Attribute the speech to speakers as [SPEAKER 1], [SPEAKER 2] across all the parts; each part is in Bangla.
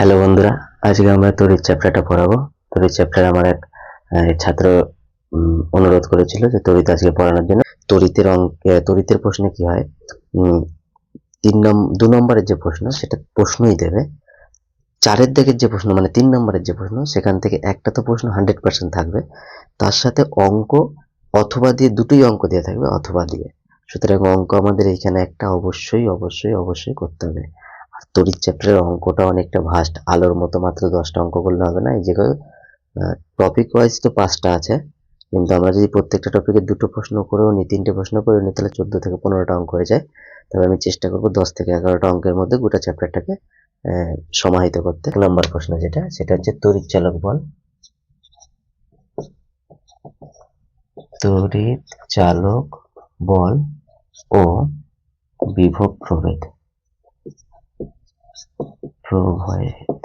[SPEAKER 1] হ্যালো বন্ধুরা। আজকে আমরা তড়িৎ চ্যাপ্টারটা পড়াবো। তড়িৎ চ্যাপ্টার আমার এক ছাত্র অনুরোধ করেছিল যে তড়িৎ আজকে পড়ানোর জন্য। তড়িতের অঙ্ক আহ, তড়িতের প্রশ্নে কি হয়? তিন নম্বর দু নম্বরের যে প্রশ্ন সেটা প্রশ্নই দেবে। চারের দিকের যে প্রশ্ন মানে তিন নম্বরের যে প্রশ্ন সেখান থেকে একটা তো প্রশ্ন হান্ড্রেড পার্সেন্ট থাকবে। তার সাথে অঙ্ক অথবা দিয়ে দুটোই অঙ্ক দিয়ে থাকবে অথবা দিয়ে। সুতরাং অঙ্ক আমাদের এখানে একটা অবশ্যই অবশ্যই অবশ্যই করতে হবে। তড়িৎ চ্যাপ্টারের অঙ্কটা অনেকটা ভাস্ট আলোর মতো মাত্র দশটা অঙ্ক করলে হবে না, এই যে টপিক ওয়াইজ তো পাঁচটা আছে, কিন্তু আমরা যদি প্রত্যেকটা টপিকে দুটো প্রশ্ন করেও নিই, তিনটে প্রশ্ন করেও নিই, তাহলে চোদ্দ থেকে পনেরোটা অঙ্ক হয়ে যায়। তবে আমি চেষ্টা করব দশ থেকে এগারোটা অঙ্কের মধ্যে গোটা চ্যাপ্টারটাকে সমাহিত করতে। নম্বর প্রশ্ন যেটা, সেটা হচ্ছে তড়িৎ চালক বল। তড়িৎ চালক বল ও বিভব প্রভেদ। প্রভেদ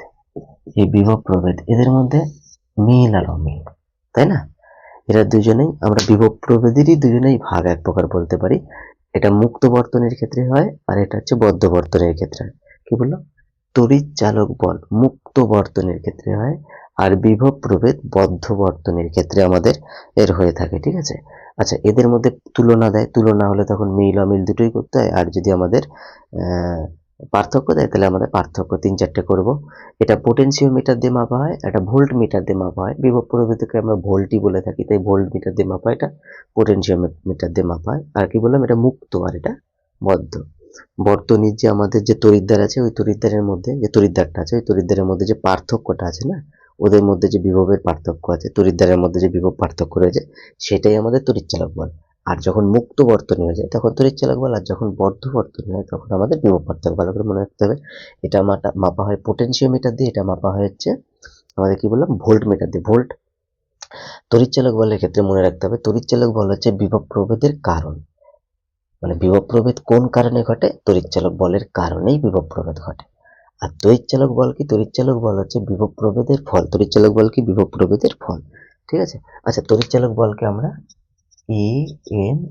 [SPEAKER 1] এই বিভব প্রভেদ এদের মধ্যে মিল আর অমিল তাই না? এরা দুজনেই, আমরা বিভব প্রভেদেরই দুজনেই ভাগ এক প্রকার বলতে পারি। এটা মুক্ত বর্তনের ক্ষেত্রে হয় আর এটা হচ্ছে বদ্ধ বর্তনের ক্ষেত্রে হয়। কি বলল? তড়িৎ চালক বল মুক্ত বর্তনের ক্ষেত্রে হয় আর বিভব প্রভেদ বদ্ধ বর্তনের ক্ষেত্রে আমাদের এর হয়ে থাকে, ঠিক আছে? আচ্ছা এদের মধ্যে তুলনা দেয়। তুলনা হলে তখন মিল অমিল দুটোই করতে হয়। আর যদি আমাদের পার্থক্য দেয়, তাহলে আমাদের পার্থক্য তিন চারটে করব। এটা পোটেন্সিও মিটার দিয়ে মাপা হয়, এটা ভোল্ট মিটার দিয়ে মাপা হয়। বিভব প্রভেদকে আমরা ভোল্টই বলে থাকি, তাই ভোল্ট মিটার দিয়ে মাপা এটা পোটেনশিওমিটার দিয়ে মাপা হয়। আর কি বললাম, এটা মুক্ত আর এটা বদ্ধ। বর্তনীর যে আমাদের যে তড়িৎদ্বার আছে, ওই তড়িৎদ্বারের মধ্যে যে তড়িৎদ্বারটা আছে, ওই তড়িৎদ্বারের মধ্যে যে পার্থক্যটা আছে না, ওদের মধ্যে যে বিভবের পার্থক্য আছে, তড়িৎদ্বারের মধ্যে যে বিভব পার্থক্য রয়েছে, সেটাই আমাদের তড়িৎচালক বল। আর যখন মুক্ত বর্তনী হয়ে যায়, তখন তড়িৎচালক বল আর যখন বদ্ধ বর্তনী হয়, তখন আমাদের বিভব পার্থক্য ভালো করে মনে রাখতে হবে। এটা মাপা হয় পোটেনশিওমিটার দিয়ে, এটা মাপা হয় হচ্ছে আমাদের কি বললাম ভোল্ট মিটার দিয়ে। ভোল্ট তড়িৎচালক বলের ক্ষেত্রে মনে রাখতে হবে, তড়িৎচালক বল হচ্ছে বিভব প্রভেদের কারণ। মানে বিভব প্রভেদ কোন কারণে ঘটে? তড়িৎচালক বলের কারণেই বিভব প্রভেদ ঘটে। আর তড়িৎচালক বল কি? তড়িৎচালক বল হচ্ছে বিভব প্রভেদের ফল। তড়িৎচালক বল কি? বিভব প্রভেদের ফল। ঠিক আছে? আচ্ছা তড়িৎচালক বলকে আমরা এ এন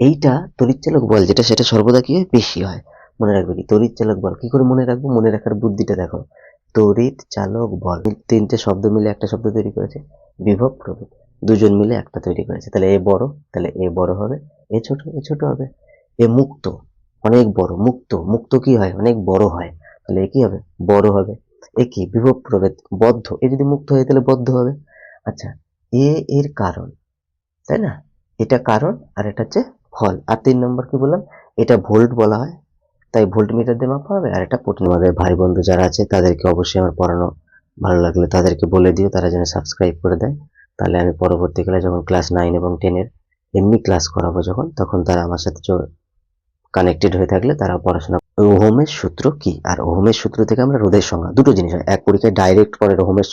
[SPEAKER 1] এইটা তড়িৎচালক বল, যেটা সেটা সর্বদা কি বেশি হয়। মনে রাখবে কি? তড়িৎচালক বল। কি করে মনে রাখব? মনে রাখার বুদ্ধিটা দেখো। তড়িৎ চালক বল। তিনটে শব্দ মিলে একটা শব্দ তৈরি করেছে। বিভব প্রভেদ। দুজন মিলে একটা তৈরি করেছে। তাহলে এ বড়, তাহলে এ বড় হবে। এ ছোট এ ছোট হবে। এ মুক্ত। অনেক বড়। মুক্ত। মুক্ত কি হয়? অনেক বড় হয়। তাহলে এ কি হবে? বড় হবে। এ কি? বিভব প্রভেদ। বদ্ধ। এ যদি মুক্ত হয়, তাহলে বদ্ধ হবে। আচ্ছা এ এর কারণ। তাই না? এটা কারণ আর এটা হচ্ছে ফল। আর তিন নম্বর কি বললাম? এটা ভোল্ট বলা হয়, তাই ভোল্ট মিটার দিয়ে মাপা হবে। আর এটা প্রোটিন আমাদের ভাই বন্ধু যারা আছে, তাদেরকে অবশ্যই আমার পড়ানো ভালো লাগলে তাদেরকে বলে দিও, তারা যেন সাবস্ক্রাইব করে দেয়। তাহলে আমি পরবর্তীকালে যখন ক্লাস নাইন এবং টেনের এমনি ক্লাস করাবো যখন, তখন তারা আমার সাথে কানেক্টেড হয়ে থাকলে তারা পড়াশোনা ওহমের সূত্র কি? আর ওহমের সূত্র থেকে আমরা রোদের সংজ্ঞা, দুটো জিনিস হয়। এক পরীক্ষায় ডাইরেক্ট পড়ে ওহমের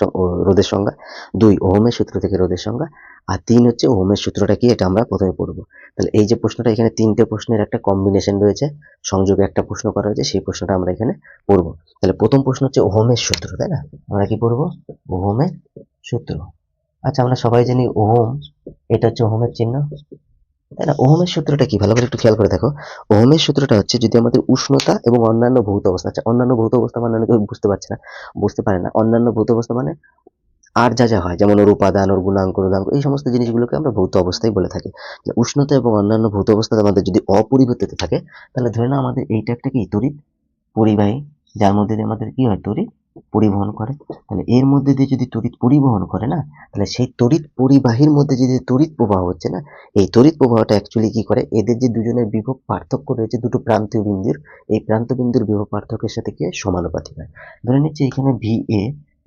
[SPEAKER 1] রোদের সংজ্ঞা, দুই ওহমের সূত্র থেকে রোদের সংজ্ঞা, আর তিন হচ্ছে ওহমের সূত্রটা কি? এটা আমরা প্রথমে পড়ব। তাহলে এই যে প্রশ্নটা, এখানে তিনটে প্রশ্নের একটা কম্বিনেশন রয়েছে, সংযোগে একটা প্রশ্ন করা হয়েছে, সেই প্রশ্নটা আমরা এখানে পড়ব। তাহলে প্রথম প্রশ্ন হচ্ছে ওহমের সূত্র, তাই না? আমরা কি পড়ব? ওহমের সূত্র। আচ্ছা আমরা সবাই জানি ওহম, এটা হচ্ছে ওহমের চিহ্ন। তাই না ওহমের সূত্রটা কি? ভালো করে একটু খেয়াল করে দেখো। ওহমের সূত্রটা হচ্ছে যদি আমাদের উষ্ণতা এবং অন্যান্য ভৌত অবস্থা আচ্ছা অন্যান্য ভৌত অবস্থা মানে অনেকে বুঝতে পারছে না, বুঝতে পারে না। অন্যান্য ভৌত অবস্থা মানে আর যা যা হয়, যেমন ওর উপাদান, ওর গুণাঙ্ক রোধাঙ্ক এই সমস্ত জিনিসগুলোকে আমরা ভৌত অবস্থায় বলে থাকি। উষ্ণতা এবং অন্যান্য ভৌত অবস্থা আমাদের যদি অপরিবর্তিত থাকে, তাহলে ধরে নাও আমাদের এইটা একটা কি? তড়িৎ পরিবাহী, যার মধ্যে আমাদের কি হয়? তড়িৎ পরিবহন করে, তাহলে এর মধ্যে দিয়ে যদি তড়িৎ পরিবহন করে না, তাহলে সেই তড়িৎ পরিবাহীর মধ্যে যদি তড়িৎ প্রবাহ হচ্ছে না, এই তড়িৎ প্রবাহটা অ্যাকচুয়ালি কি করে, এদের যে দুজনের বিভব পার্থক্য রয়েছে, দুটো প্রান্তীয় বিন্দুর, এই প্রান্ত বিন্দুর বিভব পার্থক্যের সাথে কি সমানুপাতিক হয়। ধরে নিচ্ছি এখানে ভি এ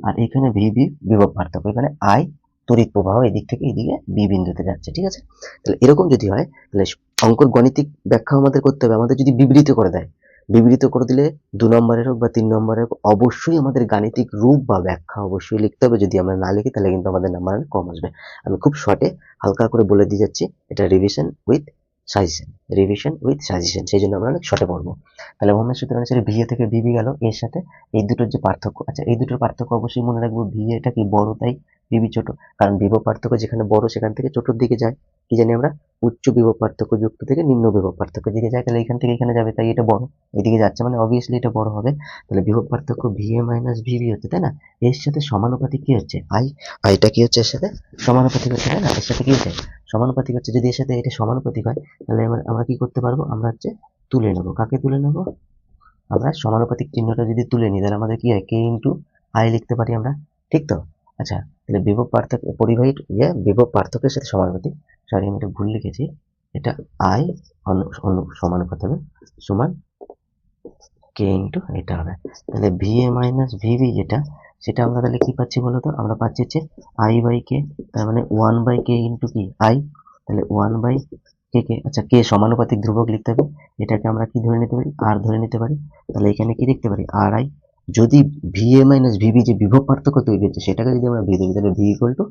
[SPEAKER 1] আর এখানে ভি বি বিভব পার্থক্য, এখানে আই তড়িৎ প্রবাহ এদিক থেকে এদিকে বি বিন্দুতে যাচ্ছে, ঠিক আছে? তাহলে এরকম যদি হয়, তাহলে অঙ্কর গণিতিক ব্যাখ্যা আমাদের করতে হবে, আমাদের যদি বিবৃত করে দেয় বিবৃত করে দিলে দু নম্বরের হোক বা তিন নম্বরের হোক, অবশ্যই আমাদের গাণিতিক রূপ বা ব্যাখ্যা অবশ্যই লিখতে হবে। যদি আমরা না লিখি, তাহলে কিন্তু আমাদের নাম্বার কম আসবে। আমি খুব শর্টে হালকা করে বলে দিয়ে যাচ্ছি। এটা revision with suggestion revision with suggestion সেই জন্য আমরা অনেক শর্টে পড়ব। তাহলে ওহমের সূত্র অনুসারে ভি থেকে ভিবি গেল এর সাথে এই দুটোর যে পার্থক্য আচ্ছা এই দুটোর পার্থক্য অবশ্যই মনে রাখব ভি এটা কি বড় তাই ভিভি ছোট, কারণ বিভব পার্থক্য যেখানে বড় সেখান থেকে ছোটর দিকে যায়। কি জানি আমরা? উচ্চ বিভব পার্থক্য যুক্ত থেকে নিম্ন বিভব পার্থক্য দিকে যায়, তাহলে এখান থেকে এখানে যাবে, তাই এটা বড়। এদিকে যাচ্ছে মানে অবভিয়াসলি এটা বড় হবে। তাহলে বিভব পার্থক্য ভিএ মাইনাস ভিভি হচ্ছে, তাই না? এর সাথে সমানুপাতিক কি হচ্ছে? আই আইটা কি হচ্ছে এর সাথে? সমানুপাতিক হচ্ছে, তাই না? এর সাথে কি হচ্ছে? সমানুপাতিক হচ্ছে, যদি এর সাথে এটা সমানুপাতিক হয়, তাহলে আমরা কি করতে পারব? আমরা হচ্ছে তুলে নেব। কাকে তুলে নেব? আমরা সমানুপাতিক চিহ্নটা যদি তুলে নিই, তাহলে আমাদের কি হয়? কে ইন্টু আই লিখতে পারি আমরা। ঠিক তো? আচ্ছা তাহলে বিভব পার্থক্য পরিবাহী ইয়ে বিভব পার্থক্যের সাথে সমানুপাতিক সরি আমি এটা ভুল লিখেছি। এটা আই অনু সমানুপাত হবে। সমান কে ইন্টু এটা হবে। তাহলে ভি এ মাইনাস ভিভি যেটা সেটা আমরা তাহলে কি পাচ্ছি বলতো? আমরা পাচ্ছি হচ্ছে আই বাই কে তার মানে ওয়ান বাই কে ইন্টু কি? আই তাহলে ওয়ান বাই কে কে আচ্ছা কে সমানুপাতিক ধ্রুবক লিখতে হবে। এটাকে আমরা কি ধরে নিতে পারি? আর ধরে নিতে পারি। তাহলে এখানে কি লিখতে পারি? আর আই যদি V A minus V V যে বিভব পার্থক্য তৈরি হচ্ছে, সেটাকে যদি আমরা ভি ধরি তাহলে V equal to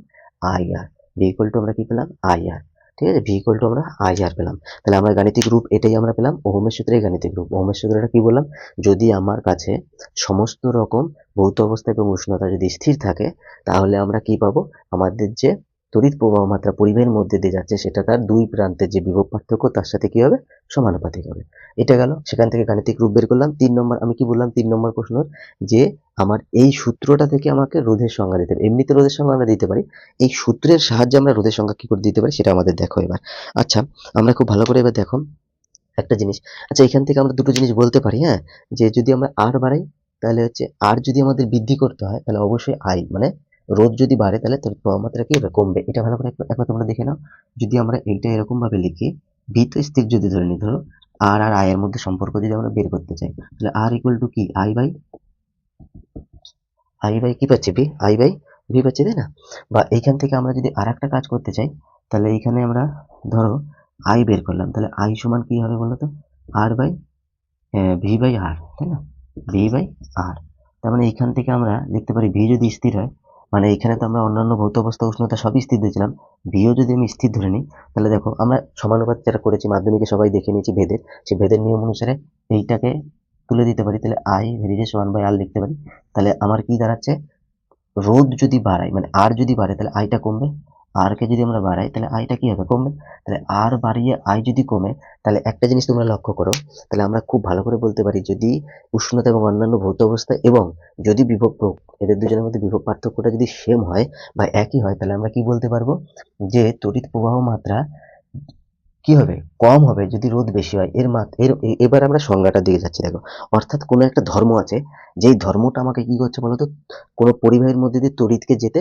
[SPEAKER 1] I R V equal to আমরা কি পেলাম? আই আর ঠিক আছে? ভি ইকুয়াল টু আমরা আই আর পেলাম। তাহলে আমরা গাণিতিক রূপ এটাই আমরা পেলাম, ওহমের সূত্রেই গাণিতিক রূপ। ওহমের সূত্রটা কি বললাম? যদি আমার কাছে সমস্ত রকম ভৌত অবস্থা এবং উষ্ণতা যদি স্থির থাকে, তাহলে আমরা কি পাবো? আমাদের যে তড়িৎ প্রবাহ মাত্রা পরিবাহের মধ্যে দিয়ে যাচ্ছে, সেটা তার দুই প্রান্তের যে বিভব পার্থক্য, তার সাথে কি হবে? সমানুপাতিক হবে। এটা গেল, সেখান থেকে গাণিতিক রূপ বের করলাম। তিন নম্বর, আমি কি বললাম? তিন নম্বর প্রশ্ন যে আমার এই সূত্রটা থেকে আমাকে রোধের সংজ্ঞা দিতে হবে। এমনিতে রোধের সংজ্ঞা আমরা দিতে পারি। এই সূত্রের সাহায্যে আমরা রোধের সংজ্ঞা কি করে দিতে পারি, সেটা আমাদের দেখো এবার। আচ্ছা আমরা খুব ভালো করে এবার দেখো একটা জিনিস। আচ্ছা এখান থেকে আমরা দুটো জিনিস বলতে পারি হ্যাঁ? যে যদি আমরা আর বাড়াই, তাহলে হচ্ছে আর যদি আমাদের বৃদ্ধি করতে হয়, তাহলে অবশ্যই আই মানে রোদ যদি বাড়ে তাহলে তার তাপমাত্রা মাত্রা কি কমবে। এটা ভালো করে একবার- তোমরা দেখে নাও। যদি আমরা এইটা এরকম ভাবে লিখি ভি তো স্থির যদি ধরে নিই, ধরো আর আর আই এর মধ্যে সম্পর্ক যদি আমরা বের করতে চাই, তাহলে আর ইকুয়াল টু কি? আই বাই আই বাই কি পাচ্ছি ভি আই বাই ভি পাচ্ছি, তাই না? বা এইখান থেকে আমরা যদি আর একটা কাজ করতে চাই, তাহলে এইখানে আমরা ধরো আই বের করলাম, তাহলে আই সমান কি হবে বলো তো? R by V by R তাই না? ভি বাই আর তার মানে এইখান থেকে আমরা লিখতে পারি ভি যদি স্থির হয় মানে এখানে তো আমরা অন্যান্য ভৌত অবস্থা উষ্ণতা সবই স্থির দিয়েছিলাম ভিও যদি আমি স্থির ধরে নিই, তাহলে দেখো আমরা সমানুপাত যেটা করেছি, মাধ্যমিকে সবাই দেখে নিয়েছি ভেদের, সেই ভেদের নিয়ম অনুসারে এইটাকে তুলে দিতে পারি, তাহলে I varies one by R লিখতে পারি। তাহলে আমার কি দাঁড়াচ্ছে? রোদ যদি বাড়ায় মানে আর যদি বাড়ে, তাহলে আইটা কমবে। আর কে যদি আমরা বাড়াই, তাহলে আইটা কি হবে? কমবে। তাহলে আর বাড়িয়ে আই যদি কমে, তাহলে একটা জিনিস তোমরা লক্ষ্য করো, তাহলে আমরা খুব ভালো করে বলতে পারি যদি উষ্ণতা এবং অন্যান্য ভৌত অবস্থা এবং যদি বিভব এদের দুজনের মধ্যে বিভব পার্থক্যটা যদি সেম হয় বা একই হয়, তাহলে আমরা কি বলতে পারব? যে তড়িৎ প্রবাহ মাত্রা কি হবে? কম হবে যদি রোদ বেশি হয়। এর মাত, এর, এবার আমরা সংজ্ঞাটা দিকে যাচ্ছি, দেখো। অর্থাৎ কোনো একটা ধর্ম আছে, যেই ধর্মটা আমাকে কি করছে বলতো? কোনো পরিবাহের মধ্যে দিয়ে তড়িৎকে যেতে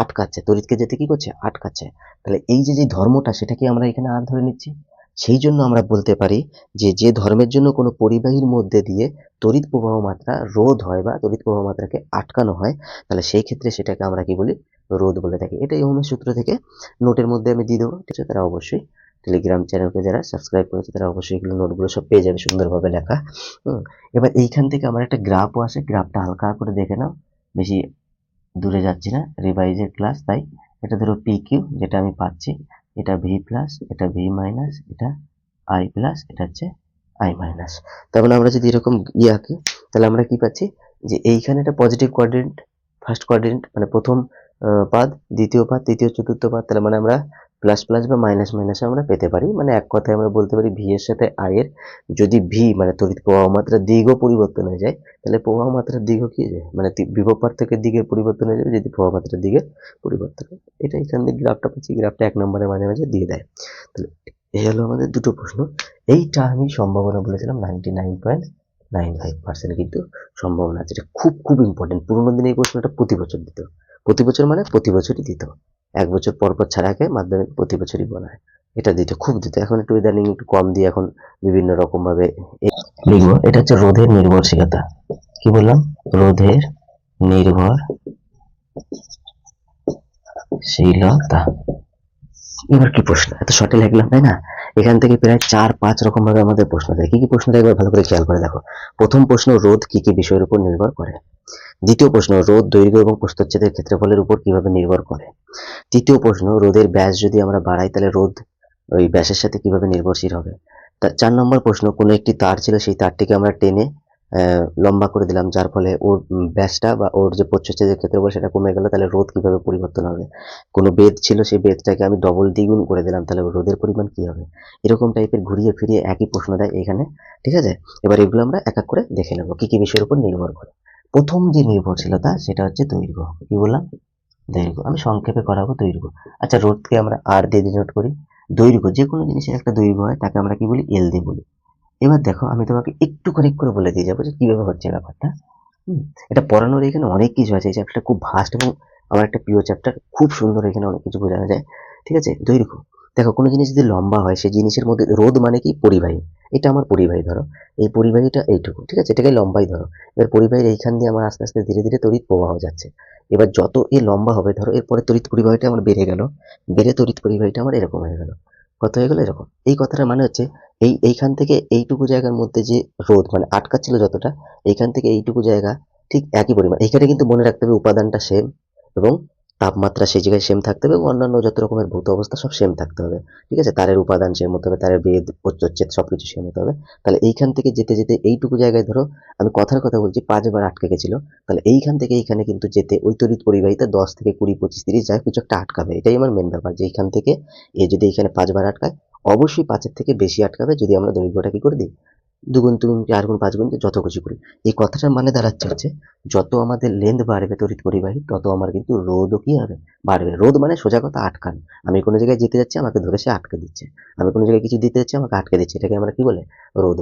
[SPEAKER 1] আটকাচ্ছে। তড়িৎকে যেতে কি করছে? আটকাচ্ছে। তাহলে এই যে যে ধর্মটা সেটা কি আমরা এখানে আর ধরে নিচ্ছি। সেই জন্য আমরা বলতে পারি যে যে ধর্মের জন্য কোনো পরিবাহীর মধ্যে দিয়ে তড়িৎ প্রবাহ মাত্রা রোধ হয় বা তড়িৎ প্রবাহ মাত্রাকে আটকানো হয়, তাহলে সেই ক্ষেত্রে সেটাকে আমরা কি বলি? রোধ বলে থাকি। এটাই ওহমের সূত্র থেকে নোটের মধ্যে আমি দিয়ে দেবো। ঠিক আছে? তারা অবশ্যই টেলিগ্রাম চ্যানেলকে যারা সাবস্ক্রাইব করেছে, তারা অবশ্যই এগুলো নোটগুলো সব পেয়ে যাবে সুন্দরভাবে লেখা। এবার এইখান থেকে আমার একটা গ্রাফও আসে। গ্রাফটা হালকা করে দেখে নাও। বেশি দূরে যাচ্ছি না রিভাইজের ক্লাস তাই এটা ধরো পি কিউ যেটা আমি পাচ্ছি, এটা ভি প্লাস এটা ভি মাইনাস এটা আই প্লাস এটা হচ্ছে আই মাইনাস তার মানে আমরা যদি এরকম ইয়ে আঁকি, তাহলে আমরা কি পাচ্ছি? যে এইখানে একটা পজিটিভ কোয়াড্রেন্ট ফার্স্ট কোয়াড্রেন্ট মানে প্রথম পাদ, দ্বিতীয় পাদ, তৃতীয়, চতুর্থ পাদ, তাহলে মানে আমরা প্লাস প্লাস বা মাইনাস মাইনাস আমরা পেতে পারি। মানে এক কথায় আমরা বলতে পারি ভি এর সাথে আই এর যদি ভি মানে তড়িৎ প্রবাহ মাত্রার দিকও পরিবর্তন হয়ে যায়, তাহলে প্রবাহ মাত্রার দিকও কি যায়? মানে বিভব পার্থক্যের দিকের পরিবর্তন হয়ে যাবে যদি প্রবাহ মাত্রার দিকের পরিবর্তন এটা এখান থেকে গ্রাফটা পাচ্ছি গ্রাফটা এক নম্বরের মাঝে মাঝে দিয়ে দেয়। তাহলে এই হলো আমাদের দুটো প্রশ্ন। এইটা আমি সম্ভাবনা বলেছিলাম ninety nine point nine five percent কিন্তু সম্ভাবনা আছে। এটা খুব খুব ইম্পর্টেন্ট পুরোনো দিনে এই প্রশ্নটা প্রতি বছর দিত। প্রতি বছর মানে প্রতি বছরই দিত। এক বছর পর পর ছাড়া আগে মাধ্যমিক প্রতি বছরই বানায় এটা দিত খুব দিত। এখন একটু ইদানিং একটু কম দিয়ে এখন বিভিন্ন রকম ভাবে লিখব। এটা হচ্ছে রোধের নির্ভরশীলতা। কি বললাম? রোধের নির্ভর শীলতা এবার কি প্রশ্ন? এত শর্টে লিখলাম, তাই না? এখান থেকে প্রায় চার পাঁচ রকম ভাবে আমাদের প্রশ্ন দেয় কি কি প্রশ্ন দেয় একবার ভালো করে খেয়াল করে দেখো। প্রথম প্রশ্ন, রোধ কি কি বিষয়ের উপর নির্ভর করে? দ্বিতীয় প্রশ্ন রোধ দৈর্ঘ্য এবং প্রস্থচ্ছেদের ক্ষেত্রফলের উপর কীভাবে নির্ভর করে? তৃতীয় প্রশ্ন রোধের ব্যাস যদি আমরা বাড়াই, তাহলে রোধ ওই ব্যাসের সাথে কীভাবে নির্ভরশীল হবে? তা চার নম্বর প্রশ্ন, কোনো একটি তার ছিল, সেই তারটিকে আমরা টেনে লম্বা করে দিলাম, যার ফলে ওর ব্যাসটা বা ওর যে প্রচ্ছচ্ছেদের ক্ষেত্রফল সেটা কমে গেল, তাহলে রোদ কীভাবে পরিবর্তন হবে? কোনো বেদ ছিল, সেই বেদটাকে আমি ডবল দ্বিগুণ করে দিলাম, তাহলে রোদের পরিমাণ কি হবে? এরকম টাইপের ঘুরিয়ে ফিরিয়ে একই প্রশ্ন দেয় এখানে, ঠিক আছে? এবার এগুলো আমরা এক এক করে দেখে নেব, কি কি বিষয়ের উপর নির্ভর করে। প্রথম যে নির্ভরশীলতা সেটা হচ্ছে দৈর্ঘ্য কি বললাম? দৈর্ঘ্য আমি সংক্ষেপে করাবো দৈর্ঘ্য আচ্ছা রোধকে আমরা আর দিয়ে ডিনোট করি। দৈর্ঘ্য যে কোনো জিনিসের একটা দৈর্ঘ্য হয় তাকে আমরা কি বলি? এল দিয়ে বলি। এবার দেখো আমি তোমাকে একটুখানি করে বলে দিয়ে যাব যে কীভাবে হচ্ছে ব্যাপারটা। হুম, এটা পড়ানোর এখানে অনেক কিছু আছে। এই চ্যাপ্টারটা খুব ভাস্ট এবং আমার একটা প্রিয় চ্যাপ্টার খুব সুন্দর এখানে অনেক কিছু বোঝানো যায়। ঠিক আছে? দৈর্ঘ্য। দেখো, কোনো জিনিস যদি লম্বা হয়, সেই জিনিসের মধ্যে রোদ মানে কি? পরিবাহী। এটা আমার পরিবাহী ধরো। এই পরিবাহীটা এইটুকু, ঠিক আছে? এটাকে লম্বাই ধরো। এবার পরিবাহীর এইখান দিয়ে আমার আস্তে আস্তে ধীরে ধীরে তড়িৎ প্রবাহ যাচ্ছে। এবার যত এ লম্বা হবে, ধরো, এরপরে তড়িৎ পরিবাহীটা আমার বেড়ে গেল, বেড়ে তড়িৎ পরিবাহীটা আমার এরকম হয়ে গেল। কত হয়ে গেল? এরকম। এই কথাটা মানে হচ্ছে, এই, এইখান থেকে এইটুকু জায়গার মধ্যে যে রোদ মানে আটকাচ্ছিল যতটা, এইখান থেকে এইটুকু জায়গা ঠিক একই পরিমাণ। এখানে কিন্তু মনে রাখতে হবে উপাদানটা সেম এবং তাপমাত্রা সেই জায়গায় সেম থাকতে হবে এবং অন্যান্য যত রকমের ভৌত অবস্থা সব সেম থাকতে হবে। ঠিক আছে? তারের উপাদান সেম হতে হবে, তারের বেদ প্রচ্ছেদ সব কিছু সেম হতে হবে। তাহলে এইখান থেকে যেতে যেতে এইটুকু জায়গায় ধরো, আমি কথার কথা বলছি, পাঁচবার আটকে গেছিল। তাহলে এইখান থেকে এইখানে কিন্তু যেতে ওই তড়িৎ পরিবাহিতা দশ থেকে কুড়ি, পঁচিশ, তিরিশ যায় কিছু একটা আটকাবে। এটাই আমার মেন ব্যাপার যে এইখান থেকে এ যদি এইখানে পাঁচবার আটকায়, অবশ্যই পাঁচের থেকে বেশি আটকাবে যদি আমরা দৈর্ঘ্যটা কি করে দিই? দুগুণ তিনগুণ চার গুণ পাঁচ গুণ, যত কিছু করি। এই কথাটার মানে দাঁড়াচ্ছে হচ্ছে, যত আমাদের লেন্থ বাড়বে তড়িৎ পরিবাহী, তত আমার কিন্তু রোদও কি হবে? বাড়বে। রোদ মানে সোজা কথা আটকান। আমি কোনো জায়গায় যেতে যাচ্ছি, আমাকে ধরে সে আটকে দিচ্ছে। আমি কোনো জায়গায় কিছু দিতে যাচ্ছি, আমাকে আটকে দিচ্ছে। এটাকে আমরা কি বলে? রোদ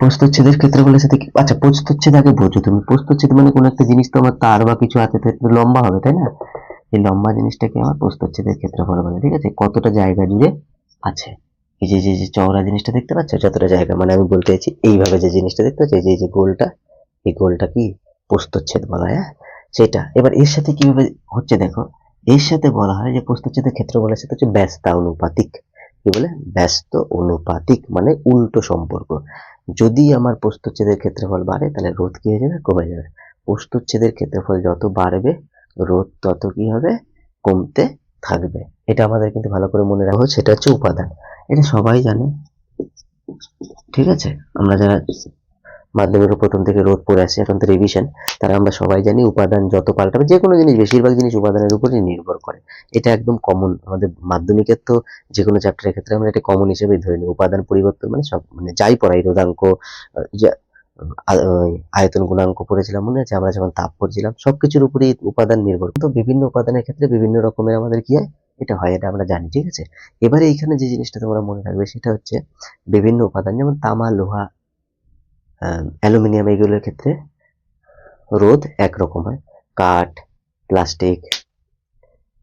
[SPEAKER 1] প্রস্তচ্ছেদের ক্ষেত্রে বলেছে দেখি আচ্ছা প্রস্তচ্ছেদ আগে বোঝো তুমি। প্রস্তচ্ছেদ মানে কোনো একটা জিনিস তো আমার তার বা কিছু আছে একটু লম্বা হবে, তাই না? এই লম্বা জিনিসটাকে আমার প্রস্তচ্ছেদের ক্ষেত্রফল বলে ঠিক আছে? কতটা জায়গা জুড়ে আছে? এই যে যে যে চওড়া জিনিসটা দেখতে পাচ্ছ? যতটা জায়গা মানে আমি বলতে চাইছি এইভাবে যে জিনিসটা দেখতে পাচ্ছ, এই যে গোলটা, এই গোলটা কি প্রস্তচ্ছেদ বলা হয় হ্যাঁ? সেটা। এবার এর সাথে কীভাবে হচ্ছে দেখো, এর সাথে বলা হয় যে প্রস্তচ্ছেদের ক্ষেত্র বলে সেটা হচ্ছে ব্যস্তা অনুপাতিক। কি বলে? ব্যস্ত অনুপাতিক মানে উল্টো সম্পর্ক। যদি আমার প্রস্তচ্ছেদের ক্ষেত্রফল বাড়ে, তাহলে রোধ কি হয়ে যাবে? কমে যাবে। প্রস্তচ্ছেদের ক্ষেত্রফল যত বাড়বে, রোধ তত কি হবে? কমতে থাকবে। এটা আমাদের কিন্তু ভালো করে মনে রাখব সেটা হচ্ছে উপাদান। এটা সবাই জানে। ঠিক আছে? আমরা যারা মাধ্যমিকের প্রথম থেকে রোধ পড়ে আসছি এখন তো রিভিশন তারা আমরা সবাই জানি উপাদান যত পাল্টাবে যে কোনো জিনিস, বেশিরভাগ জিনিস উপাদানের উপরই নির্ভর করে। এটা একদম কমন আমাদের মাধ্যমিকের তো যে কোনো চ্যাপ্টারের ক্ষেত্রে আমরা এটা কমন হিসেবেই ধরে নিই। উপাদান পরিবর্তন মানে সব মানে যাই পড়াই ওই আয়তন গুণাঙ্ক পড়েছিলাম, মনে আছে? আমরা যখন তাপ পড়ছিলাম, সবকিছুর উপরেই উপাদান নির্ভর। তো বিভিন্ন উপাদানের ক্ষেত্রে বিভিন্ন রকমের আমাদের কি হয়? এটা হয়, এটা আমরা জানি, ঠিক আছে? এবারে এইখানে যে জিনিসটা তোমরা মনে রাখবে সেটা হচ্ছে বিভিন্ন উপাদান, যেমন তামা, লোহা অ্যালুমিনিয়াম এগুলোর ক্ষেত্রে রোধ একরকম হয়। কাঠ, প্লাস্টিক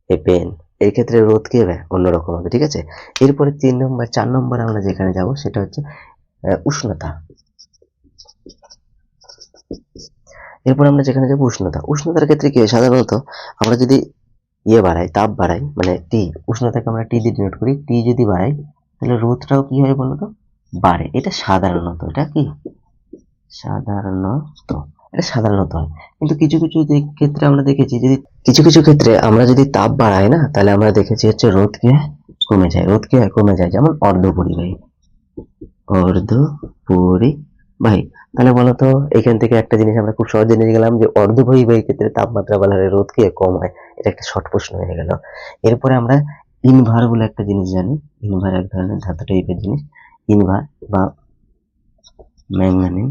[SPEAKER 1] এ পেন এই ক্ষেত্রে রোধ কি হবে অন্যরকম হবে, ঠিক আছে? এরপরে তিন নম্বর, চার নম্বর আমরা যেখানে যাব সেটা হচ্ছে উষ্ণতা। এরপর আমরা যেখানে যাব উষ্ণতা। উষ্ণতার ক্ষেত্রে কি সাধারণত আমরা যদি ইয়ে বাড়াই তাপ বাড়াই মানে টি উষ্ণতাকে আমরা টি দিয়ে ডিনোট করি। টি যদি বাড়াই তাহলে রোদটাও কি হয় বলতো? বাড়ে। এটা সাধারণত, এটা কি? সাধারণত, এটা সাধারণত হয়। কিন্তু কিছু কিছু ক্ষেত্রে আমরা দেখেছি, যদি কিছু কিছু ক্ষেত্রে আমরা যদি তাপ বাড়াই না, তাহলে আমরা দেখেছি হচ্ছে রোদ কি? কমে যায়। রোদ কি? কমে যায়, যেমন অর্ধ পরিবাহী অর্ধ পরিবাহী তাহলে বলতো, এখান থেকে একটা জিনিস আমরা খুব সহজে জেনে গেলাম যে অর্ধ পরিবাহীর ক্ষেত্রে তাপমাত্রা বাড়ালে রোধ কি কম হয়? এটা একটা শর্ট প্রশ্ন হয়ে গেল। এরপরে আমরা ইনভার বলে একটা জিনিস জানি। ইনভার এক ধরনের ধাতু টাইপের জিনিস। ইনভার বা ম্যাঙ্গানিজ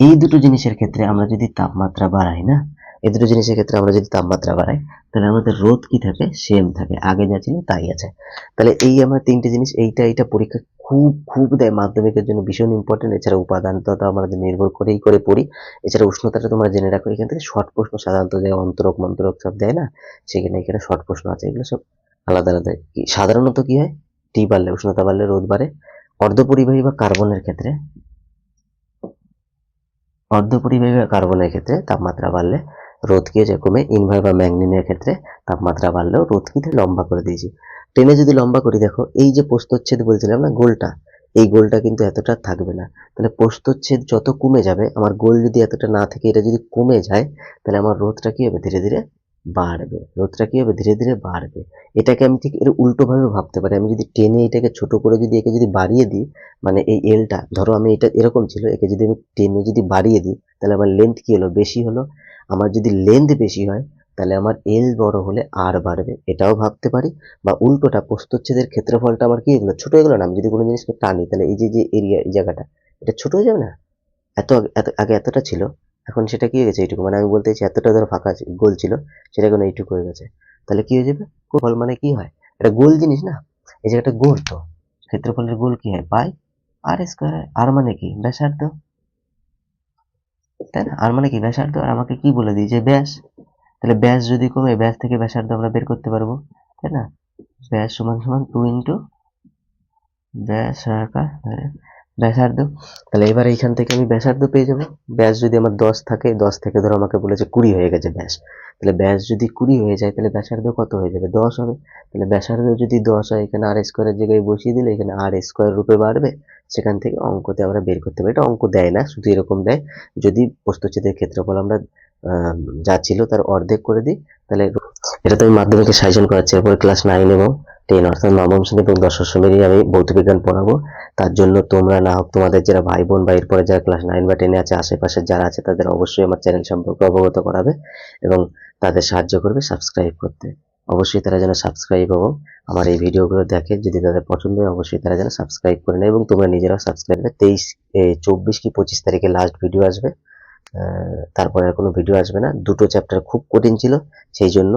[SPEAKER 1] এই দুটো জিনিসের ক্ষেত্রে আমরা যদি তাপমাত্রা বাড়াই না এই দুটো জিনিসের ক্ষেত্রে আমরা যদি তাপমাত্রা বাড়াই, তাহলে আমাদের রোধ কি থাকে? সেম থাকে। আগে যা ছিল তাই আছে। তাহলে এই আমার তিনটে জিনিস, এইটা এইটা পরীক্ষা খুব খুব দেয় মাধ্যমিকের জন্য। ভীষণ ইম্পর্টেন্ট এছাড়া উপাদান তো আমাদের নির্ভর করেই করে পড়ি। এছাড়া উষ্ণতাটা তোমরা জেনে রাখো, এখান থেকে শর্ট প্রশ্ন সাধারণত দেয় অন্তরক, মন্তরক সব দেয় না? সেখানে, এখানে শর্ট প্রশ্ন আছে। এগুলো সব আলাদা আলাদা। সাধারণত কি হয়? টি বাড়লে, উষ্ণতা বাড়লে রোদ বাড়ে। অর্ধপরিবাহী বা কার্বনের ক্ষেত্রে, অর্ধপরিবাহী বা কার্বনের ক্ষেত্রে তাপমাত্রা বাড়লে রোধ কি যে কমে ইনভার বা ম্যাগনিনের ক্ষেত্রে তাপমাত্রা বাড়লেও রোধ কি লম্বা করে দিয়েছি। ট্রেনে যদি লম্বা করি, দেখো, এই যে পোস্তচ্ছেদ বলছিলাম না, গোলটা, এই গোলটা কিন্তু এতটা থাকবে না। তাহলে পোস্তচ্ছেদ যত কমে যাবে, আমার গোল যদি এতটা না থাকে, এটা যদি কমে যায়, তাহলে আমার রোদটা কী হবে? ধীরে ধীরে বাড়বে রোধটা কি হবে? ধীরে ধীরে বাড়বে। এটাকে আমি ঠিক এর উল্টো ভাবে ভাবতে পারি। আমি যদি টেনে এটাকে ছোট করে যদি একে যদি বাড়িয়ে দিই মানে এই এলটা ধরো আমি এটা এরকম ছিল, একে যদি আমি টেনে যদি বাড়িয়ে দিই, তাহলে আমার লেন্থ কি হলো? বেশি হলো। আমার যদি লেন্থ বেশি হয়, তাহলে আমার এল বড় হলে আর বাড়বে। এটাও ভাবতে পারি। বা উল্টোটা, প্রস্তচ্ছেদের ক্ষেত্রফলটা আমার কি হলো ছোটো হয়ে গেলো না? আমি যদি কোনো জিনিসকে টানি, তাহলে এই যে যে এরিয়া এই জায়গাটা, এটা ছোটো হয়ে যাবে না? এত এত, আগে এতটা ছিল। এখন সেটা কি হয়ে গেছে এইটুকু? মানে আমি বলতে চাইছি, এতটা ধরো ফাঁকা গোল ছিল, সেটা এখন এইটুকু হয়ে গেছে। তাহলে কি হয়ে যাবে? ফল মানে কি হয়? এটা গোল জিনিস না, এই জায়গাটা গোল তো। ক্ষেত্রফলের গোল কি হয়? পাই আর স্কোয়ার আর মানে কি? ব্যাসার্ধ। তাই না? আর মানে কি? ব্যাসার্ধ। আর আমাকে কি বলে দিই? দিয়েছে ব্যাস। তাহলে ব্যাস যদি কমে, ব্যাস থেকে ব্যাসার্ধ আমরা বের করতে পারব। তাই না? ব্যাস সমান সমান টু ইন্টু ব্যাস আকার ব্যাসার্ধ, তাহলে এবার এইখান থেকে আমি ব্যাসার্ধ পেয়ে যাব। ব্যাস যদি আমার দশ থাকে, দশ থেকে ধরো আমাকে বলেছে কুড়ি হয়ে গেছে ব্যাস। তাহলে ব্যাস যদি কুড়ি হয়ে যায়, তাহলে ব্যাসার্ধ কত হয়ে যাবে? দশ হবে। তাহলে ব্যাসার্ধ যদি দশ হয়, এখানে আর স্কোয়ারের জায়গায় বসিয়ে দিলে, এখানে আর স্কোয়ার রূপে বাড়বে। সেখান থেকে অঙ্কতে আমরা বের করতে পারি। এটা অঙ্ক দেয় না, শুধু এরকম দেয়। যদি প্রস্তুচ্ছেদের ক্ষেত্রফল আমরা যা ছিল তার অর্ধেক করে দিই, তাহলে এটা তো আমি মাধ্যমিকে সাজেশন করাচ্ছি, এরপরে ক্লাস নাইন এবং টেন অর্থাৎ নবম শ্রেণি এবং দশম শ্রেণি আমি ভৌত বিজ্ঞান পড়াবো। তার জন্য তোমরা না হোক তোমাদের যারা ভাই বোন বা এরপরে যারা ক্লাস নাইন বা টেনে আছে, আশেপাশে যারা আছে, তাদের অবশ্যই আমার চ্যানেল সম্পর্কে অবগত করাবে এবং তাদের সাহায্য করবে সাবস্ক্রাইব করতে। অবশ্যই তারা যেন সাবস্ক্রাইব এবং আমার এই ভিডিওগুলো দেখে, যদি তাদের পছন্দ হয়, অবশ্যই তারা যেন সাবস্ক্রাইব করে নেয় এবং তোমরা নিজেরাও সাবস্ক্রাইব তেইশ চব্বিশ কি পঁচিশ তারিখে লাস্ট ভিডিও আসবে। তারপরে আর কোনো ভিডিও আসবে না। দুটো চ্যাপ্টার খুব কঠিন ছিল, সেই জন্য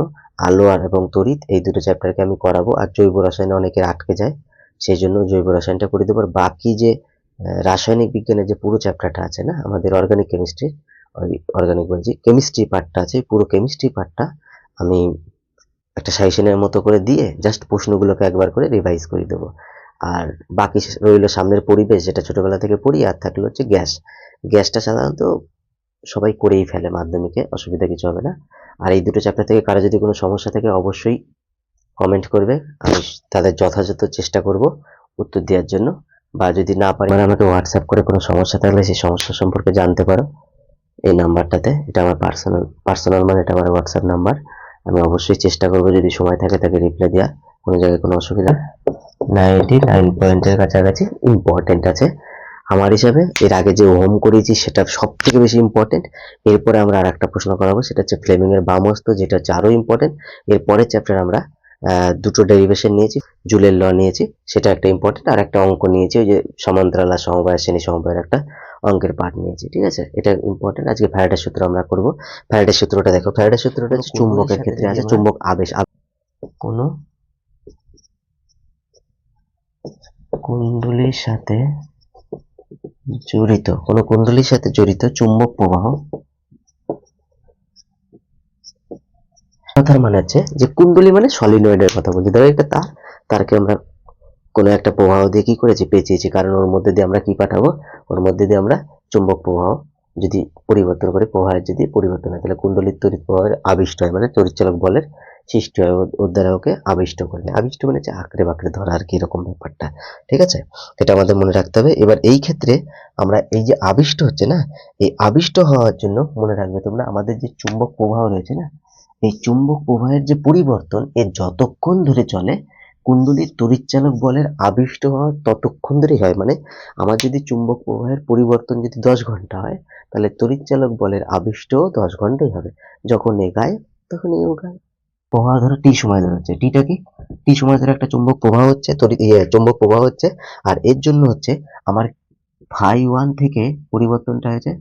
[SPEAKER 1] আলো আর এবং তড়িৎ এই দুটো চ্যাপ্টারকে আমি করাবো। আর জৈব রসায়নে অনেকের আটকে যায়, সেই জন্য জৈব রসায়নটা করে দেবো। আর বাকি যে রাসায়নিক বিজ্ঞানের যে পুরো চ্যাপ্টারটা আছে না, আমাদের অর্গানিক কেমিস্ট্রি অর্গানিক বলছি কেমিস্ট্রি পার্টটা আছে পুরো কেমিস্ট্রি পার্টটা আমি একটা সাজেশনের মতো করে দিয়ে জাস্ট প্রশ্নগুলোকে একবার করে রিভাইজ করে দেবো। আর বাকি রইল সামনের পরিবেশ, যেটা ছোটোবেলা থেকে পড়ি, আর থাকল হচ্ছে গ্যাস। গ্যাসটা সাধারণত সবাই করেই ফেলে মাধ্যমিকে, অসুবিধা কিছু হবে না। আর এই দুটো চ্যাপ্টার থেকে কারও যদি কোনো সমস্যা থাকে, অবশ্যই কমেন্ট করবে। আমি তাদের যথাযথ চেষ্টা করব উত্তর দেওয়ার জন্য। বা যদি না পারি মানে আমাকে হোয়াটসঅ্যাপ করে কোনো সমস্যা থাকলে সেই সমস্যা সম্পর্কে জানতে পারো এই নাম্বারটাতে এটা আমার পার্সোনাল পার্সোনাল মানে এটা আমার হোয়াটসঅ্যাপ নাম্বার আমি অবশ্যই চেষ্টা করব যদি সময় থাকে তাকে রিপ্লাই দেওয়া কোনো জায়গায় কোনো অসুবিধা নাইনটি নাইন পয়েন্টের কাছাকাছি ইম্পর্টেন্ট আছে। আমার হিসাবে এর আগে যে হোম করেছি সেটা সব থেকে বেশি ইম্পর্টেন্ট এরপরে আমরা আর একটা প্রশ্ন করাবো সেটা হচ্ছে ফ্লেমিং এর বামস্ত যেটা হচ্ছে আরও ইম্পর্টেন্ট এরপরের চ্যাপ্টার আমরা দুটো ডেরিভেশন নিয়েছি জুলের ল নিয়েছি সেটা একটা ইম্পর্টেন্ট আর একটা অঙ্ক নিয়েছি ওই যে সমান্তরাল সমবায় শ্রেণি সমবায়ের একটা অঙ্কের পার্ট নিয়েছি ঠিক আছে? এটা ইম্পর্টেন্ট আজকে ফ্যারাডের সূত্র আমরা করব। ফ্যারাডের সূত্রটা দেখো ফ্যারাডের সূত্রটা হচ্ছে চুম্বকের ক্ষেত্রে আছে চুম্বক আবেশ আব- কোনো কুণ্ডলীর সাথে জড়িত কোনো কুণ্ডলীর সাথে জড়িত চুম্বক প্রবাহ। কথার মানে হচ্ছে যে কুণ্ডলী মানে সলিনয়েডের কথা বলছি। ধরো একটা তার, তারকে আমরা কোনো একটা প্রবাহ দিয়ে কি করেছি? পেঁচিয়েছি। কারণ ওর মধ্যে দিয়ে আমরা কি পাঠাবো? ওর মধ্যে দিয়ে আমরা চুম্বক প্রবাহ যদি পরিবর্তন করে, প্রবাহের যদি পরিবর্তন হয়, তাহলে কুণ্ডলীর তড়িৎ প্রবাহের আবিষ্ট হয় মানে তড়িৎচালক বলের সৃষ্টি হয় দ্বারা ওকে আবিষ্ট করে নেয়। আবিষ্ট মানে হচ্ছে আঁকড়ে বাঁকড়ে ধরা আর কি এরকম ব্যাপারটা, ঠিক আছে? এটা আমাদের মনে রাখতে হবে। এবার এই ক্ষেত্রে আমরা এই যে আবিষ্ট হচ্ছে না, এই আবিষ্ট হওয়ার জন্য মনে রাখবে তোমরা আমাদের যে চুম্বক প্রবাহ রয়েছে না, এই চুম্বক প্রবাহের যে পরিবর্তন, এর যতক্ষণ ধরে চলে, কুণ্ডলীর তড়িৎচালক বলের আবিষ্ট হওয়া ততক্ষণ ধরেই হয়। মানে আমার যদি চুম্বক প্রবাহের পরিবর্তন যদি দশ ঘণ্টা হয়, তাহলে তড়িৎচালক বলের আবিষ্টও দশ ঘন্টাই হবে। যখন এগায় তখন এও গায় প্রবাহ ধরো টি সময় ধরে হচ্ছে। টিটা কি? টি সময় ধরে একটা চুম্বক প্রবাহ হচ্ছে চুম্বক প্রবাহ হচ্ছে, আর এর জন্য হচ্ছে আমার ফাই ওয়ান থেকে পরিবর্তনটা হয়েছে।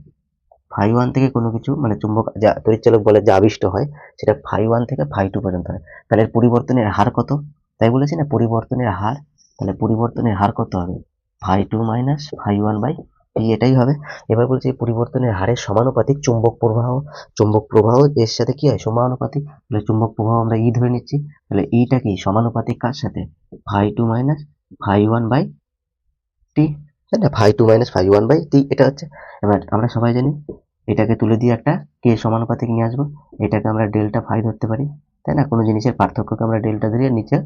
[SPEAKER 1] ফাই ওয়ান থেকে কোনো কিছু মানে চুম্বক, যা তড়িৎচালক বলে যে আবিষ্ট হয়, সেটা ফাই ওয়ান থেকে ফাই টু পর্যন্ত হয়। তাহলে পরিবর্তনের হার কত? তাই বলেছি না, পরিবর্তনের হার, তাহলে পরিবর্তনের হার কত হবে? Phi two minus phi one by T এটাই হবে। এবার বলছি এই পরিবর্তনের হারের সমানুপাতিক চুম্বক প্রবাহ চুম্বক প্রবাহ এর সাথে কি হয়? সমানুপাতিক। তাহলে চুম্বক প্রবাহ আমরা ই ধরে নিচ্ছি। তাহলে ইটা কি? সমানুপাতিক কার সাথে? Phi two minus phi one by T তাই না? Phi two minus phi one by T এটা হচ্ছে। এবার আমরা সবাই জানি, এটাকে তুলে দিয়ে একটা কে সমানুপাতিক নিয়ে আসব। এটাকে আমরা ডেল্টা ফাই ধরতে পারি। তাই না? কোনো জিনিসের পার্থক্যকে আমরা ডেল্টা ধরি নিচে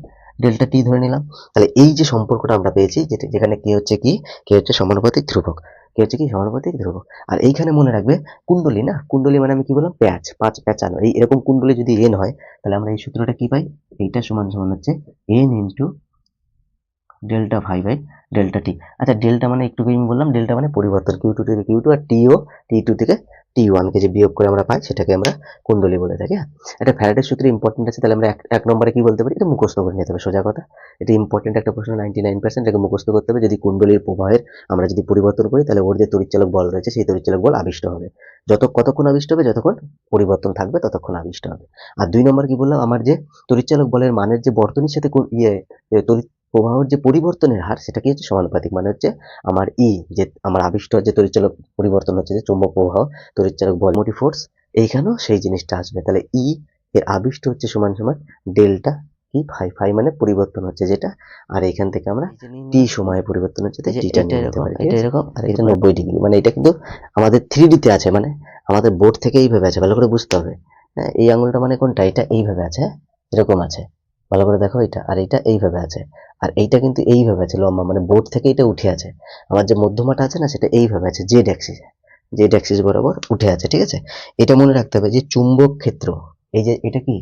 [SPEAKER 1] ডেল্টা টি ধরে নিলাম। তাহলে এই যে সম্পর্কটা আমরা পেয়েছি যেখানে কি হচ্ছে কি? কে হচ্ছে সমানুপাতিক ধ্রুবক। কে হচ্ছে কি? সমানুপাতিক ধ্রুবক। আর এইখানে মনে রাখবে কুণ্ডলী না? কুণ্ডলী মানে আমি কি বললাম? প্যাচ। পাঁচ প্যাচানো এই এরকম কুণ্ডলী যদি এন হয়, তাহলে আমরা এই সূত্রটা কি পাই? এইটা সমান সমান হচ্ছে N into delta phi by delta T আচ্ছা ডেল্টা মানে একটু আমি বললাম ডেল্টা মানে পরিবর্তন। কিউ টু থেকে কিউ টু আর টিও টি টু থেকে টি ওয়ানকে যে বিয়োগ করে আমরা পাই, সেটাকে আমরা কুণ্ডলী বলে থাকি হ্যাঁ? এটা ফ্যারাডের সূত্রে ইম্পর্টেন্ট আছে, তাহলে আমরা এক নম্বরে কি বলতে পারি? এটা মুখস্থ করে নিতে হবে, সোজা কথা। এটা ইম্পর্টেন্ট একটা প্রশ্ন নাইনটি নাইন পার্সেন্ট এটাকে মুখস্থ করতে হবে, যদি কুণ্ডলীর প্রবাহের আমরা যদি পরিবর্তন করি, তাহলে ওর যে তড়িৎচালক বল রয়েছে, সেই তড়িৎচালক বল আবিষ্ট হবে। যত কতক্ষণ আবিষ্ট হবে, যতক্ষণ পরিবর্তন থাকবে, ততক্ষণ আবিষ্ট হবে। আর দুই নম্বর কি বললাম? আমার যে তড়িৎচালক বলের মানের যে বর্তনীর সাথে ইয়ে তড়িৎ প্রবাহের যে পরিবর্তনের হার সেটা কি হচ্ছে সমানুপাতিক? মানে হচ্ছে আমার ই যে আমার আবিষ্ট যে তড়িৎচালক পরিবর্তন হচ্ছে যে চৌম্বক প্রবাহ তড়িৎচালক বল মোটিভ ফোর্স এইখানেও সেই জিনিসটা আসবে। তাহলে ই এর আবিষ্ট হচ্ছে সমান সমান ডেল্টা কি? ফাই ফাই মানে পরিবর্তন হচ্ছে যেটা। আর এখান থেকে আমরা টি সময়ে পরিবর্তন হচ্ছে তাই টিটা নিতে পারি এটা এরকম আর এটা নব্বই ডিগ্রি মানে এটা কিন্তু আমাদের থ্রি ডিতে আছে মানে আমাদের বোর্ড থেকে এইভাবে আছে ভালো করে বুঝতে হবে। হ্যাঁ এই আঙুলটা মানে কোনটা? এটা এইভাবে আছে হ্যাঁ? এরকম আছে। ভালো করে দেখো এটা, আর এটা এইভাবে আছে। আর এইটা কিন্তু এইভাবে আছে, লম্বা মানে বোর্ড থেকে এটা উঠে আছে। আমার যে মধ্যমাটা আছে না, সেটা এইভাবে আছে, জেড অ্যাক্সিস জেড অ্যাক্সিস বরাবর উঠে আছে, ঠিক আছে? এটা মনে রাখতে হবে যে চুম্বক ক্ষেত্র, এই যে এটা কি?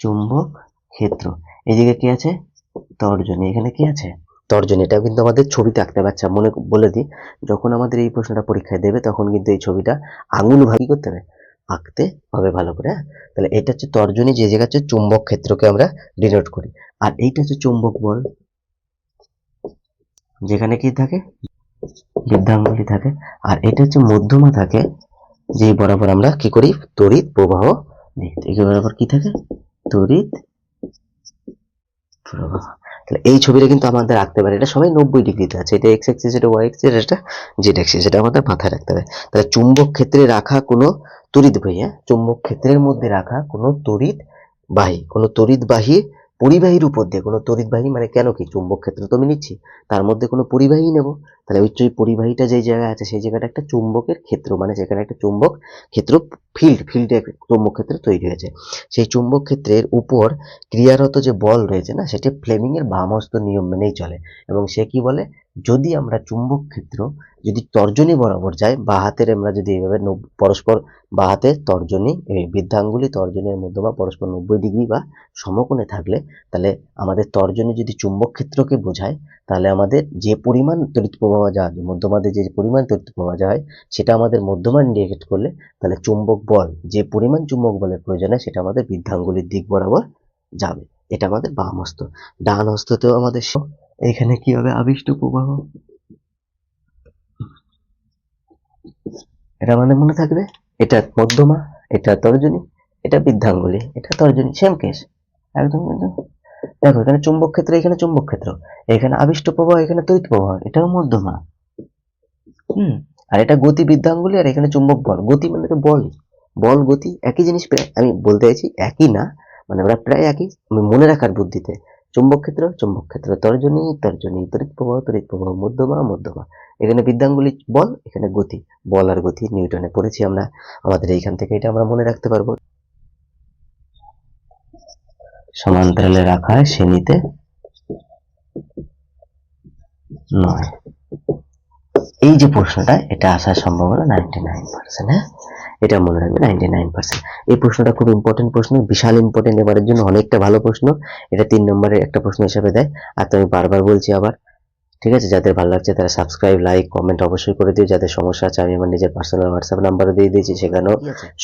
[SPEAKER 1] চুম্বক ক্ষেত্র। এদিকে কি আছে? তর্জনী। এখানে কি আছে? তর্জনী। এটা কিন্তু আমাদের ছবিতে আঁকতে পারছে। মনে বলে দিই, যখন আমাদের এই প্রশ্নটা পরীক্ষায় দেবে, তখন কিন্তু এই ছবিটা আঙুল ভাগি করতে হবে। আঁকতে হবে ভালো করে হ্যাঁ? তাহলে এটা হচ্ছে তর্জনী, যে জায়গা হচ্ছে চুম্বক ক্ষেত্রকে আমরা ডিনোট করি। আর এইটা হচ্ছে চুম্বক বল। যেখানে কি থাকে? বৃদ্ধাঙ্গুলি থাকে। আর এটা হচ্ছে মধ্যমা থাকে যে বরাবর আমরা কি করি? তড়িৎ প্রবাহ দিই। বরাবর কি থাকে? তড়িৎ প্রবাহ। তাহলে এই ছবিটা কিন্তু আমাদের রাখতে পারে। এটা সবাই নব্বই ডিগ্রিতে আছে। এটা এক্স এক্সিস এটা ওয়াই এক্সিস এটা জেড এক্সিস এটা আমাদের মাথায় রাখতে হবে। তাহলে চুম্বক ক্ষেত্রে রাখা কোনো তড়িৎ বাহী হ্যাঁ? চুম্বক ক্ষেত্রের মধ্যে রাখা কোনো তড়িৎ বাহী কোনো তড়িৎ বাহী পরিবাহীর উপর দিয়ে কোনো তড়িৎবাহী মানে কেন কি চুম্বক ক্ষেত্র তো আমি নিচ্ছি, তার মধ্যে কোনো পরিবাহী নেব? তাহলে ওই পরিবাহীটা যে জায়গায় আছে, সেই জায়গাটা একটা চুম্বকের ক্ষেত্র মানে সেখানে একটা চুম্বক ক্ষেত্র ফিল্ড ফিল্ডে চুম্বক ক্ষেত্র তৈরি হয়েছে। সেই চুম্বক ক্ষেত্রের উপর ক্রিয়ারত যে বল রয়েছে না, সেটি ফ্লেমিংয়ের এর বামস্ত নিয়ম মেনেই চলে এবং সে কি বলে? যদি আমরা চুম্বক ক্ষেত্র যদি তর্জনী বরাবর যায় বা হাতের আমরা যদি এইভাবে পরস্পর, বা হাতে তর্জনী, এই বৃদ্ধাঙ্গুলি তর্জনীর মধ্যমা পরস্পর নব্বই ডিগ্রি বা সমকোণে থাকলে, তাহলে আমাদের তর্জনী যদি চুম্বক ক্ষেত্রকে বোঝায়, তাহলে আমাদের যে পরিমাণ তড়িৎ প্রবাহ যায় মধ্যমাতে যে পরিমাণ তড়িৎ প্রবাহ যায় সেটা আমাদের মধ্যমা ইন্ডিকেট করলে, তাহলে চুম্বক বল, যে পরিমাণ চুম্বক বলের প্রয়োজন হয়, সেটা আমাদের বৃদ্ধাঙ্গুলির দিক বরাবর যাবে। এটা আমাদের বাম হস্ত ডান হস্ততেও আমাদের এখানে কি হবে? আবিষ্ট প্রবাহ? এটা আমাদের মনে থাকবে? এটা মধ্যমা, এটা তর্জনী, এটা বৃদ্ধাঙ্গুলি, এটা তর্জনী সেম কেস একদম কিন্তু দেখো, এখানে চুম্বক ক্ষেত্র, এখানে চুম্বক ক্ষেত্র। এখানে আবিষ্ট প্রবাহ, এখানে তড়িৎ প্রবাহ, এটাও মধ্যমা। হুম, আর এটা গতি বৃদ্ধাঙ্গুলি, আর এখানে চুম্বক বল। গতি মানে তো বল। বল, গতি, একই জিনিস, প্রায়, আমি বলতে চাইছি একই না মানে ওরা প্রায় একই মনে রাখার বুদ্ধিতে। চুম্বক ক্ষেত্র চুম্বক ক্ষেত্র তর্জনী তর্জনী, তড়িৎ প্রবাহ তড়িৎ প্রবাহ, মধ্যমা মধ্যমা। এখানে বিদ্যাঙ্গুলি বল, এখানে গতি। বল আর গতি নিউটনে পড়েছি আমরা। আমাদের এইখান থেকে এটা আমরা মনে রাখতে পারব। সমান্তরালে রাখা হয় শ্রেণীতে নয়। এই যে প্রশ্নটা, এটা আসার সম্ভাবনা নাইনটি নাইন পার্সেন্ট হ্যাঁ? এটা মনে রাখবে নাইনটি নাইন পার্সেন্ট এই প্রশ্নটা খুব ইম্পর্টেন্ট প্রশ্ন বিশাল ইম্পর্টেন্ট এবারের জন্য অনেকটা ভালো প্রশ্ন। এটা তিন নম্বরের একটা প্রশ্ন হিসেবে দেয়। আর তো আমি বারবার বলছি আবার ঠিক আছে? যাদের ভালো লাগছে তারা সাবস্ক্রাইব লাইক কমেন্ট অবশ্যই করে দিও। যাদের সমস্যা আছে আমি আমার নিজের পার্সোনাল হোয়াটসঅ্যাপ নাম্বারও দিয়ে দিয়েছি সেখানেও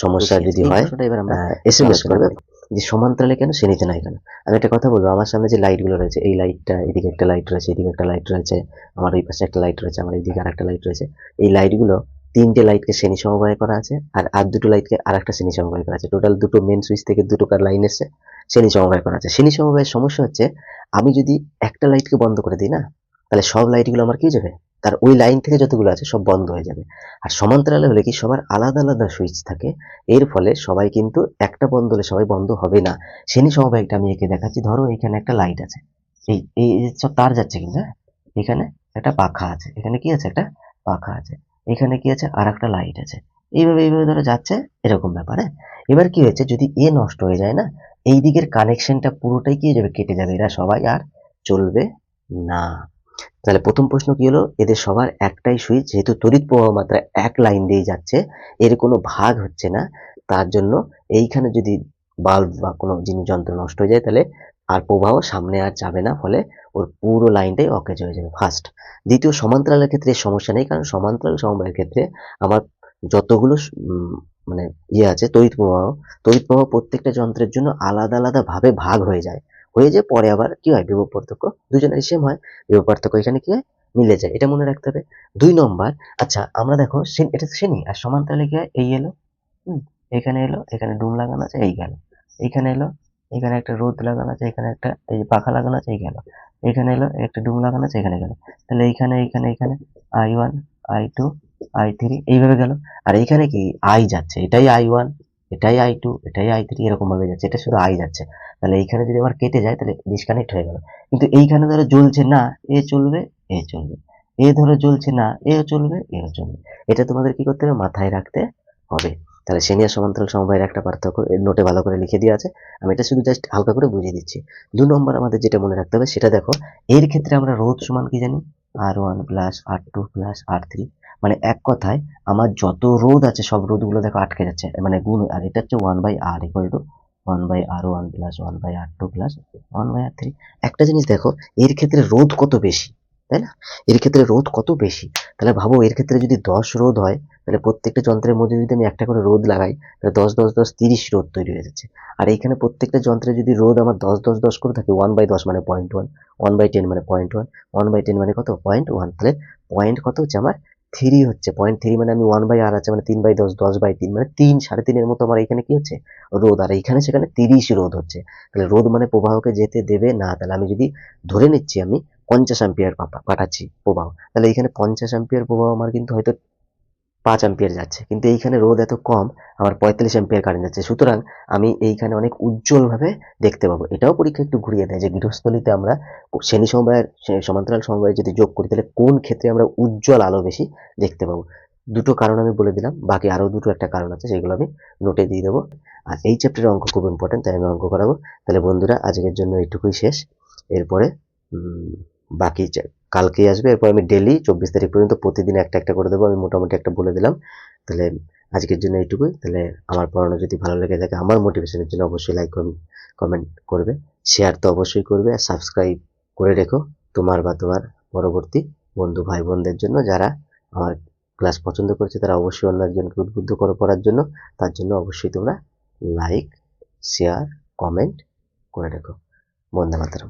[SPEAKER 1] সমস্যা যদি হয় এস এম এস করবে। যে সমান্তরালে কেন শ্রেণীতে নাই কেন? আমি একটা কথা বলব আমার সামনে যে লাইটগুলো রয়েছে এই লাইটটা এদিকে একটা লাইট রয়েছে এদিকে একটা লাইট রয়েছে আমার ওই পাশে একটা লাইট রয়েছে আমার এইদিকে আর একটা লাইট রয়েছে এই লাইটগুলো তিনটে লাইটকে শ্রেণি সমবায় করা আছে আর আর দুটো লাইটকে আর একটা শ্রেণি সমবায় করা আছে। টোটাল দুটো মেন সুইচ থেকে দুটো কার লাইন এসছে শ্রেণি সমবায় করা আছে। শ্রেণি সমবায়ের সমস্যা হচ্ছে, আমি যদি একটা লাইটকে বন্ধ করে দিই না, তাহলে সব লাইটগুলো আমার কি যাবে? তার ওই লাইন থেকে যতগুলো আছে সব বন্ধ হয়ে যাবে। আর সমান্তরালে হলে কি সবার আলাদা আলাদা সুইচ থাকে? এর ফলে সবাই কিন্তু একটা বন্ধ হলে সবাই বন্ধ হবে না। শ্রেণি সমবায়টা আমি একে দেখাচ্ছি। ধরো এখানে একটা লাইট আছে। এই এই সব তার যাচ্ছে কিন্তু হ্যাঁ এখানে একটা পাখা আছে। এখানে কি আছে? একটা পাখা আছে। এখানে কি আছে? আর একটা লাইট আছে। এইভাবে এইভাবে ধরো যাচ্ছে, এরকম ব্যাপার হ্যাঁ? এবার কি হয়েছে? যদি এ নষ্ট হয়ে যায় না, এই দিকের কানেকশনটা পুরোটাই কি যাবে? কেটে যাবে। এরা সবাই আর চলবে না। তাহলে প্রথম প্রশ্ন কি হলো? এদের সবার একটাই সুইচ, যেহেতু তড়িৎ প্রবাহ মাত্রা এক লাইন দিয়ে যাচ্ছে, এর কোনো ভাগ হচ্ছে না। তার জন্য এইখানে যদি বাল্ব বা কোনো জিনিস যন্ত্র নষ্ট হয়ে যায়, তাহলে আর প্রবাহ সামনে আর যাবে না, ফলে ওর পুরো লাইনটাই অকেজ হয়ে যাবে ফার্স্ট দ্বিতীয়, সমান্তরালের ক্ষেত্রে সমস্যা নেই, কারণ সমান্তরাল সমবায়ের ক্ষেত্রে আমার যতগুলো মানে ইয়ে আছে, তড়িৎ প্রবাহ তড়িৎ প্রবাহ প্রত্যেকটা যন্ত্রের জন্য আলাদা আলাদা ভাবে ভাগ হয়ে যায়। হয়ে যে পরে আবার কি হয়? বিভব পার্থক্য দুজনের সেম হয়। বিভব পার্থক্য এখানে কি হয়? মিলে যায়। এটা মনে রাখতে হবে। দুই নম্বর আচ্ছা আমরা দেখো এটা শ্রেণি আর সমান্তরালে কি হয়? এই এলো, হুম, এখানে এলো, এখানে ডুম লাগানো আছে, এই গেল, এখানে এলো এখানে একটা রোদ লাগানো আছে, এখানে একটা, এই পাখা লাগানো আছে গেল। এখানে এলো, একটা ডুম লাগানো আছে, এখানে গেল। তাহলে এইখানে এইখানে এখানে I one, I two, I three, এইভাবে গেল। আর এইখানে কি, আই যাচ্ছে, এটাই আই ওয়ান, এটাই আই টু, এটাই আই থ্রি, এরকম ভাবে যাচ্ছে, এটা শুধু আই যাচ্ছে। তাহলে এইখানে যদি আবার কেটে যায়, তাহলে ডিসকানেক্ট হয়ে গেল। কিন্তু এইখানে ধরো জ্বলছে না, এ চলবে এ চলবে। এ ধরো জ্বলছে না, এও চলবে এও চলবে। এটা তোমাদের কি করতে হবে? মাথায় রাখতে হবে। তাহলে সেনিয়ার সমান্তরাল সমবায়ের একটা পার্থক্য নোটে ভালো করে লিখে দেওয়া আছে। আমি এটা শুধু জাস্ট হালকা করে বুঝিয়ে দিচ্ছি। দু নম্বর আমাদের যেটা মনে রাখতে হবে, সেটা দেখো, এর ক্ষেত্রে আমরা রোধ সমান কি জানি? R one plus R two plus R three মানে এক কথায় আমার যত রোধ আছে, সব রোধগুলো দেখো আটকে যাচ্ছে। মানে গুণ, আর এটা হচ্ছে one by R equal to one by R one plus one by R two plus one by R three একটা জিনিস দেখো, এর ক্ষেত্রে রোধ কত বেশি? তাই না? এর ক্ষেত্রে রোধ কত বেশি? তাহলে ভাবো এর ক্ষেত্রে যদি দশ রোধ হয়, তাহলে প্রত্যেকটা যন্ত্রের মধ্যে যদি আমি একটা করে রোধ লাগাই, তাহলে দশ দশ দশ, তিরিশ রোধ তৈরি হয়ে যাচ্ছে। আর এইখানে প্রত্যেকটা যন্ত্রে যদি রোধ আমার দশ দশ দশ করে থাকে ওয়ান বাই দশ মানে point one one by ten মানে point one one by ten মানে কত? পয়েন্ট ওয়ান তাহলে পয়েন্ট কত হচ্ছে আমার? থ্রি হচ্ছে। পয়েন্ট থ্রি মানে আমি ওয়ান বাই আর আছে মানে তিন বাই দশ দশ বাই তিন মানে তিন, সাড়ে তিনের মতো আমার এখানে কি হচ্ছে? রোদ আর এইখানে সেখানে তিরিশ রোদ হচ্ছে। তাহলে রোদ মানে প্রবাহকে যেতে দেবে না। তাহলে আমি যদি ধরে নিচ্ছি আমি পঞ্চাশ অ্যাম্পিয়ার পাঠাচ্ছি প্রবাহ। তাহলে এইখানে পঞ্চাশ অ্যাম্পিয়ার প্রবাহ আমার কিন্তু হয়তো পাঁচ অ্যাম্পিয়ার যাচ্ছে। কিন্তু এইখানে রোদ এত কম, আমার পঁয়তাল্লিশ অ্যাম্পিয়ার কারেন্ট যাচ্ছে। সুতরাং আমি এইখানে অনেক উজ্জ্বলভাবে দেখতে পাবো। এটাও পরীক্ষা একটু ঘুরিয়ে দেয় যে গৃহস্থলিতে আমরা শ্রেণি সমবায়ের সমান্তরাল সমবায় যদি যোগ করি, তাহলে কোন ক্ষেত্রে আমরা উজ্জ্বল আলো বেশি দেখতে পাবো? দুটো কারণ আমি বলে দিলাম। বাকি আরও দুটো একটা কারণ আছে, সেগুলো আমি নোটে দিয়ে দেবো। আর এই চ্যাপ্টারের অঙ্ক খুব ইম্পর্টেন্ট তাই আমি অঙ্ক করাবো। তাহলে বন্ধুরা, আজকের জন্য এইটুকুই শেষ। এরপরে বাকি কালকেই আসবে, এরপর আমি ডেলি চব্বিশ তারিখ পর্যন্ত প্রতিদিন একটা একটা করে দেবো, আমি মোটামুটি একটা বলে দিলাম। তাহলে আজকের জন্য এইটুকুই। তাহলে আমার পড়ানো যদি ভালো লেগে থাকে, আমার মোটিভেশনের জন্য অবশ্যই লাইক কমেন্ট করবে। শেয়ার তো অবশ্যই করবে, আর সাবস্ক্রাইব করে রেখো তোমার বা তোমার পরবর্তী বন্ধু ভাই বোনদের জন্য, যারা আমার ক্লাস পছন্দ করছে, তারা অবশ্যই অন্য একজনকে উদ্বুদ্ধ করে পড়ার জন্য। তার জন্য অবশ্যই তোমরা লাইক শেয়ার কমেন্ট করে রেখো। বন্দে মাতরম।